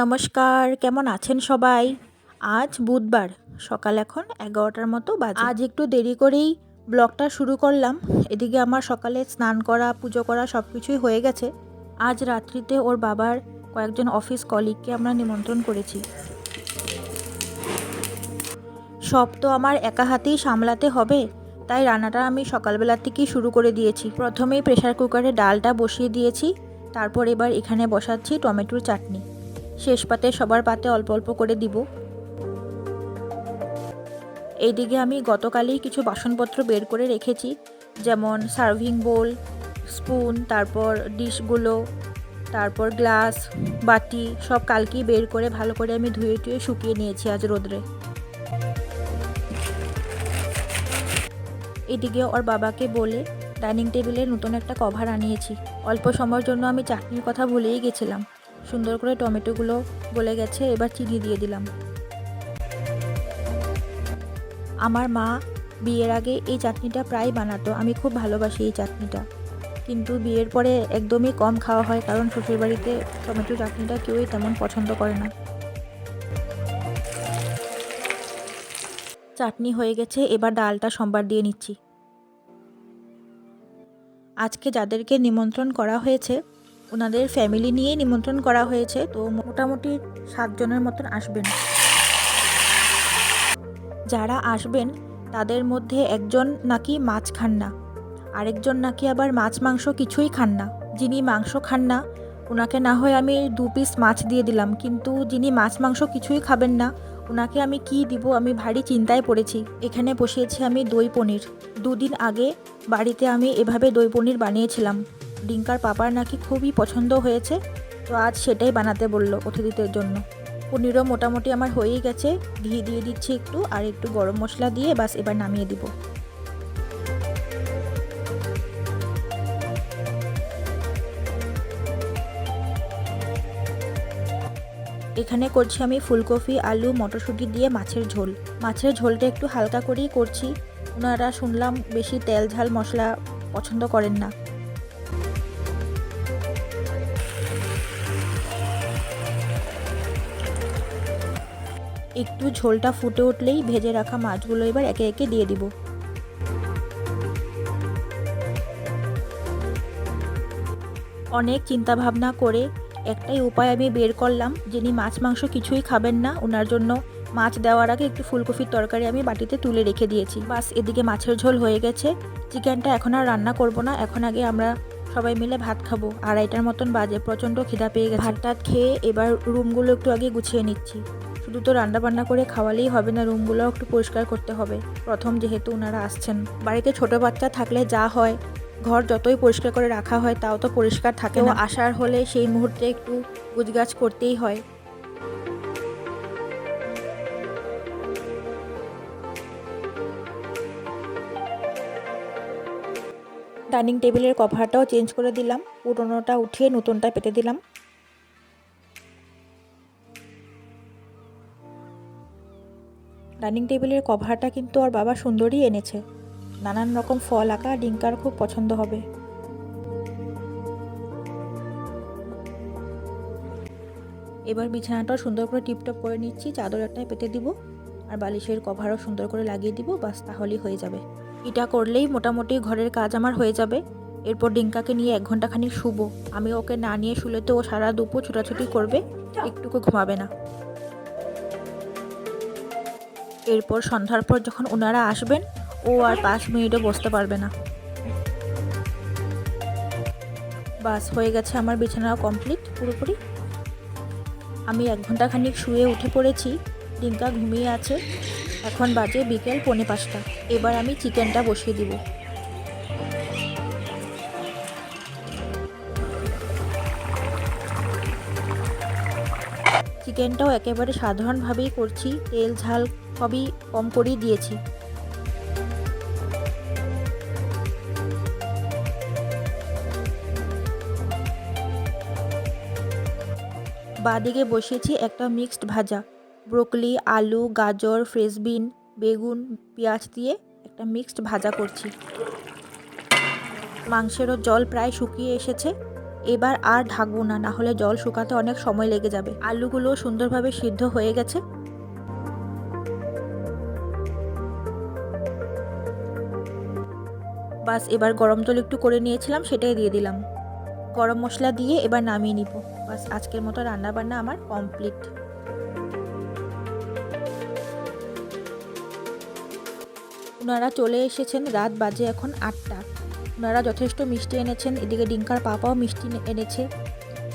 নমস্কার, কেমন আছেন সবাই? আজ বুধবার, সকাল এখন এগারোটার মতো বাজে। আজ একটু দেরি করেই ব্লগটা শুরু করলাম। এদিকে আমার সকালে স্নান করা, পুজো করা সব কিছুই হয়ে গেছে। আজ রাত্রিতে ওর বাবার কয়েকজন অফিস কলিগকে আমরা নিমন্ত্রণ করেছি। সব তো আমার একা হাতেই সামলাতে হবে, তাই রান্নাটা আমি সকালবেলা থেকেই শুরু করে দিয়েছি। প্রথমেই প্রেসার কুকারে ডালটা বসিয়ে দিয়েছি, তারপর এবার এখানে বসাচ্ছি টমেটোর চাটনি। শেষ পাতে সবার পাতে অল্প অল্প করে দিব। এইদিকে আমি গতকালই কিছু বাসনপত্র বের করে রেখেছি, যেমন সার্ভিং বোল, স্পুন, তারপর ডিশগুলো, তারপর গ্লাস, বাটি, সব কালকেই বের করে ভালো করে আমি ধুয়ে টুয়ে শুকিয়ে নিয়েছি আজ রোদ্রে। এদিকে ওর বাবাকে বলে ডাইনিং টেবিলে নতুন একটা কভার আনিয়েছি। অল্প সময়ের জন্য আমি চাটনির কথা ভুলেই গেছিলাম। সুন্দর করে টমেটোগুলো গলে গেছে, এবার চিনি দিয়ে দিলাম। আমার মা বিয়ের আগে এই চাটনিটা প্রায় বানাতো, আমি খুব ভালোবাসি এই চাটনিটা। কিন্তু বিয়ের পরে একদমই কম খাওয়া হয়, কারণ শ্বশুরবাড়িতে টমেটো চাটনিটা কেউই তেমন পছন্দ করে না। চাটনি হয়ে গেছে, এবার ডালটা সম্বার দিয়ে নিচ্ছি। আজকে যাদেরকে নিমন্ত্রণ করা হয়েছে ওনাদের ফ্যামিলি নিয়েই নিমন্ত্রণ করা হয়েছে, তো মোটামুটি সাতজনের মতন আসবেন। যারা আসবেন, তাদের মধ্যে একজন নাকি মাছ খান না, আরেকজন নাকি আবার মাছ, মাংস কিছুই খান না। যিনি মাংস খান না ওনাকে না হয় আমি দু পিস মাছ দিয়ে দিলাম, কিন্তু যিনি মাছ, মাংস কিছুই খাবেন না ওনাকে আমি কি দিব আমি ভারী চিন্তায় পড়েছি। এখানে বসিয়েছি আমি দই পনির। দুদিন আগে বাড়িতে আমি এভাবে দই পনির বানিয়েছিলাম। ডিঙ্কার পাপার নাকি খুবই পছন্দ হয়েছে, তো আজ সেটাই বানাতে বলল অতিথিদের জন্য। পনিরও মোটামুটি আমার হয়েই গেছে, ঘি দিয়ে দিচ্ছি একটু আর একটু গরম মশলা দিয়ে বাস এবার নামিয়ে দিব। এখানে করছি আমি ফুলকপি, আলু, মটরশুঁটি দিয়ে মাছের ঝোল। মাছের ঝোলটা একটু হালকা করেই করছি ওনারা শুনলাম বেশি তেল ঝাল মশলা পছন্দ করেন না। একটু ঝোলটা ফুটে উঠলেই ভেজে রাখা মাছগুলো এবার একে একে দিয়ে দিব। অনেক চিন্তা ভাবনা করে একটাই উপায় আমি বের করলাম, যিনি মাছ মাংস কিছুই খাবেন না ওনার জন্য মাছ দেওয়ার আগে একটু ফুলকপির তরকারি আমি বাটিতে তুলে রেখে দিয়েছি। বাস, এদিকে মাছের ঝোল হয়ে গেছে। চিকেনটা এখন আর রান্না করব না, এখন আগে আমরা সবাই মিলে ভাত খাব। আড়াইটার মতন বাজে, প্রচণ্ড খিদা পেয়ে গেছে। ভাত টাত খেয়ে এবার রুমগুলো একটু আগে গুছিয়ে নিচ্ছি। তো রান্না বান্না করে খাওয়ালেই হবে না রুমগুলো একটু পরিষ্কার করতে হবে। প্রথম যেহেতু ওনারা আসছেন বাড়িতে ছোট বাচ্চা থাকলে যা হয় ঘর যতই পরিষ্কার করে রাখা হয় তাও তো পরিষ্কার থাকে না। আসার হলে সেই মুহূর্তে একটু গুজগাছ করতেই হয়। ডাইনিং টেবিলের কভারটাও চেঞ্জ করে দিলাম পুরোনোটা উঠিয়ে নতুনটা পেতে দিলাম। ডাইনিং টেবিলের কভারটা কিন্তু ওর বাবা সুন্দরই এনেছে। নানান রকম ফল আঁকা ডিঙ্কার খুব পছন্দ হবে। এবার বিছানাটাও সুন্দর করে টিপটপ করে নিচ্ছি, চাদর একটাই পেতে দিব, আর বালিশের কভারও সুন্দর করে লাগিয়ে দিব, বাস তাহলেই হয়ে যাবে। এটা করলেই মোটামুটি ঘরের কাজ আমার হয়ে যাবে। এরপর ডিঙ্কাকে নিয়ে এক ঘণ্টা ঘন্টাখানি শুবো। আমি ওকে না নিয়ে শুলে তো ও সারা দুপুর ছোটাছুটি করবে, একটুকু ঘুমাবে না। এরপর সন্ধ্যার পর যখন ওনারা আসবেন, ও আর পাঁচ মিনিটও বসতে পারবে না। বাস হয়ে গেছে আমার বিছানা কমপ্লিট পুরোপুরি। আমি এক ঘণ্টা খানিক শুয়ে উঠে পড়েছি ডিঙ্কা ঘুমিয়ে আছে। এখন বাজে বিকেল পৌনে পাঁচটা। এবার আমি চিকেনটা বসিয়ে দিব। চিকেনটাও একেবারে সাধারণভাবেই করছি। তেল, ঝাল সবই কম করেই দিয়েছি। বাদিকে বসিয়েছি একটা মিক্সড ভাজা। ব্রোকলি, আলু, গাজর, ফ্রেশবিন, বেগুন, পেঁয়াজ দিয়ে একটা মিক্সড ভাজা করছি। মাংসেরও জল প্রায় শুকিয়ে এসেছে। এবার আর ঢাকবো না না হলে জল শুকাতে অনেক সময় লেগে যাবে। আলুগুলো সুন্দরভাবে সিদ্ধ হয়ে গেছে। বাস, এবার গরম জল একটু করে নিয়েছিলাম, সেটাই দিয়ে দিলাম। গরম মশলা দিয়ে এবার নামিয়ে নিব। বাস, আজকের মতো রান্না বান্না আমার কমপ্লিট। ওনারা চলে এসেছেন রাত বাজে এখন আটটা। ওনারা যথেষ্ট মিষ্টি এনেছেন। এদিকে ডিঙ্কার পাপাও মিষ্টি এনেছে।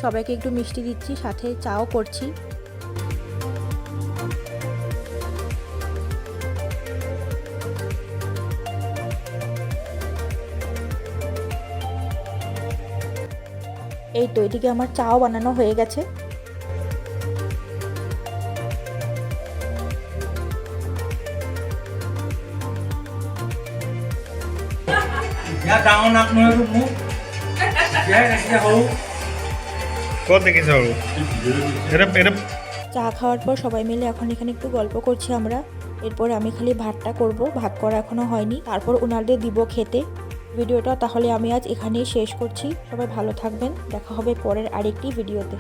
সবাইকে একটু মিষ্টি দিচ্ছি, সাথে চাও করছি। এই তো, এদিকে আমার চাও বানানো হয়ে গেছে। Ya ডাঙৰ নাক নহয় মোক জীয়াই ৰাখিছে সৰু। কত দেখিছ আৰু এটা এটা চা খাওয়ার পর সবাই মিলে এখন এখানে একটু গল্প করছি আমরা। এরপর আমি খালি ভাতটা করব ভাত করা এখনও হয়নি। তারপর ওনাদের দিব খেতে। ভিডিওটা তাহলে আমি আজ এখানেই শেষ করছি। সবাই ভালো থাকবেন। দেখা হবে পরের আরেকটি ভিডিওতে।